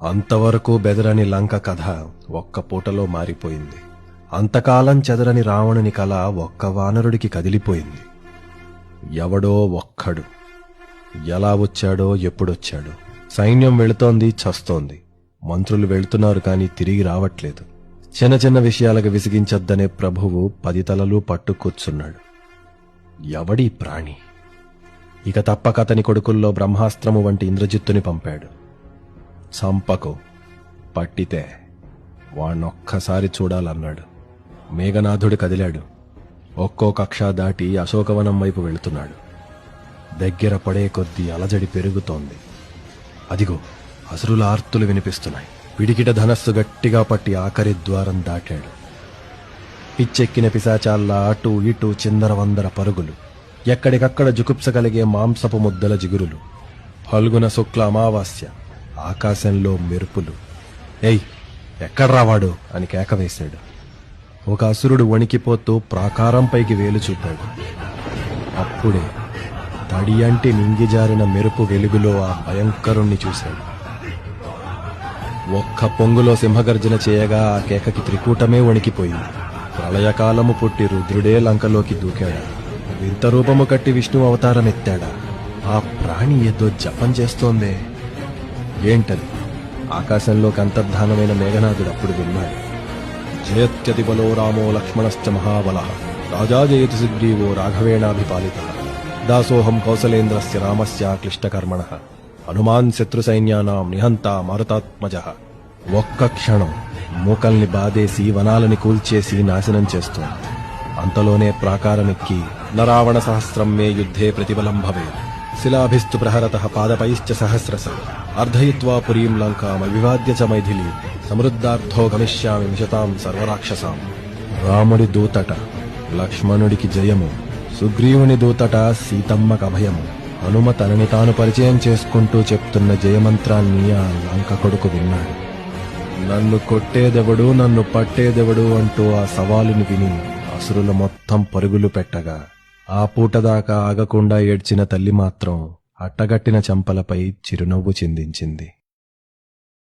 అంతవరకు బెదరని లంక కథ ఒక్క పూటలో మారిపోయింది. అంతకాలం చెదరని రావణుని కల ఒక్క వానరుడికి కదిలిపోయింది. ఎవడో ఒక్కడు. ఎలా వచ్చాడో ఎప్పుడొచ్చాడో. సైన్యం వెళుతోంది చస్తోంది. మంత్రులు వెళుతున్నారు కానీ తిరిగి రావట్లేదు. చిన్న చిన్న విషయాలకు విసిగించొద్దనే ప్రభువు పది తలలు పట్టు కూర్చున్నాడు. ఎవడి ప్రాణి? ఇక తప్పక అతని కొడుకుల్లో బ్రహ్మాస్త్రము వంటి ఇంద్రజిత్తుని పంపాడు. చంపకు. పట్టితే వాణ్ణొక్కసారి చూడాలన్నాడు. మేఘనాథుడు కదిలాడు. ఒక్కో కక్ష దాటి అశోకవనం వైపు వెళుతున్నాడు. దగ్గర పడే కొద్దీ అలజడి పెరుగుతోంది. అదిగో అసురుల ఆర్తులు వినిపిస్తున్నాయి. పిడికిట ధనస్సు గట్టిగా పట్టి ఆఖరి ద్వారం దాటాడు. పిచ్చెక్కిన పిశాచాల్లా అటు ఇటు చిందరవందర పరుగులు. ఎక్కడికక్కడ జుకుప్స కలిగే మాంసపు ముద్దల జిగురులు. ఫల్గుణ శుక్ల అమావాస్య. ఆకాశంలో మెరుపులు. ఏయ్ ఎక్కడ్రావాడు? అని కేకవేశాడు. ఒక అసురుడు వణికిపోతూ ప్రాకారంపైకి వేలు చూపాడు. అప్పుడే తడియంటి మింగిజారిన మెరుపు వెలుగులో ఆ భయంకరుణ్ణి చూశాడు. ఒక్క పొంగులో సింహగర్జన చేయగా ఆ కేకకి త్రికూటమే వణికిపోయింది. ప్రళయకాలము పుట్టి రుద్రుడే లంకలోకి దూకాడా. వింత రూపము కట్టి విష్ణు అవతారం ఎత్తాడా ఆ ప్రాణి ఏదో జపం చేస్తోందే. ఏంటది? ఆకాశంలోకి అంతర్ధానమైన మేఘనాథుడు అప్పుడు విన్నాడు. జయత్యతి బలో రామో లక్ష్మణశ్చ మహాబల రాజా జయతి సుగ్రీవో రాఘవేణాభిపాలిత దాసోహం కౌసలేంద్రస్య రామస్య క్లిష్టకర్మణ హనుమాన్ శత్రు సైన్యానాం నిహంత మారుతాత్మజ. ఒక్క క్షణం మూకల్ని బాధేసి వనాలని కూల్చేసి నాశనం చేస్తుంది. అంతలోనే ప్రాకారమెక్కి నరావణ సహస్రం మే యుద్ధే ప్రతిబలం భవే శిలాభిస్తు ప్రహరత పాదపైశ్చ సహస్రస అర్ధయిత్వా పురీం లంకామ వివాద్య చ మైథిలి. సమృద్ధార్థో గమిష్యామి విశతాం సర్వరాక్షసాం. రాముడి దూతట లక్ష్మణుడికి జయము. సుగ్రీవుని దూతట సీతమ్మక అభయము హనుమ తనని తాను పరిచయం చేసుకుంటూ చెప్తున్న జయమంత్రాన్ని ఆ లంక కొడుకు విన్నాడు. నన్ను కొట్టేదెవడు నన్ను పట్టేదెవడు అంటూ ఆ సవాలుని విని అసురులు మొత్తం పరుగులు పెట్టగా ఆ పూటదాకా ఆగకుండా ఏడ్చిన తల్లి మాత్రం అట్టగట్టిన చెంపలపై చిరునవ్వు చిందించింది.